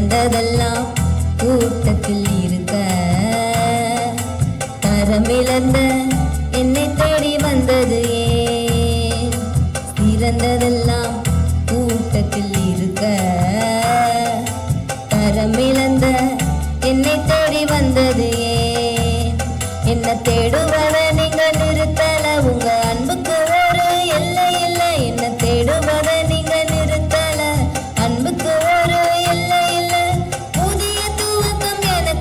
இழந்ததெல்லாம் கூட்டத்தில் இருக்க. தரமிழந்த என்னை தேடி வந்தது ஏன்? இறந்ததெல்லாம் கூட்டத்தில் இருக்க. தரமிழந்த என்னை தேடி வந்தது ஏன்? என்ன தேடும்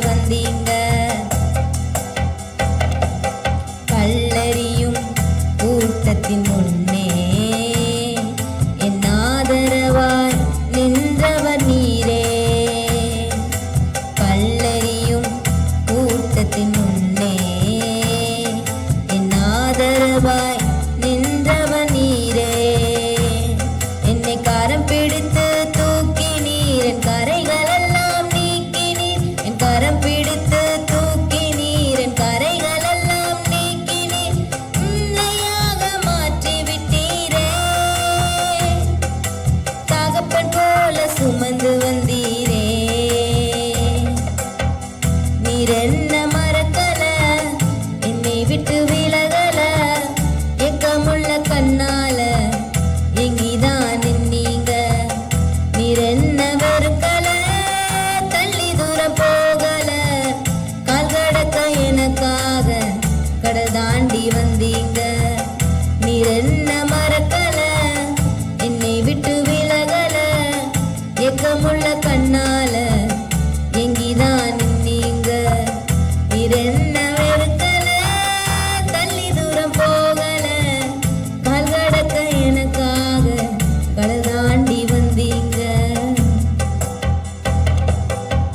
வந்தீங்க. விட்டு விலக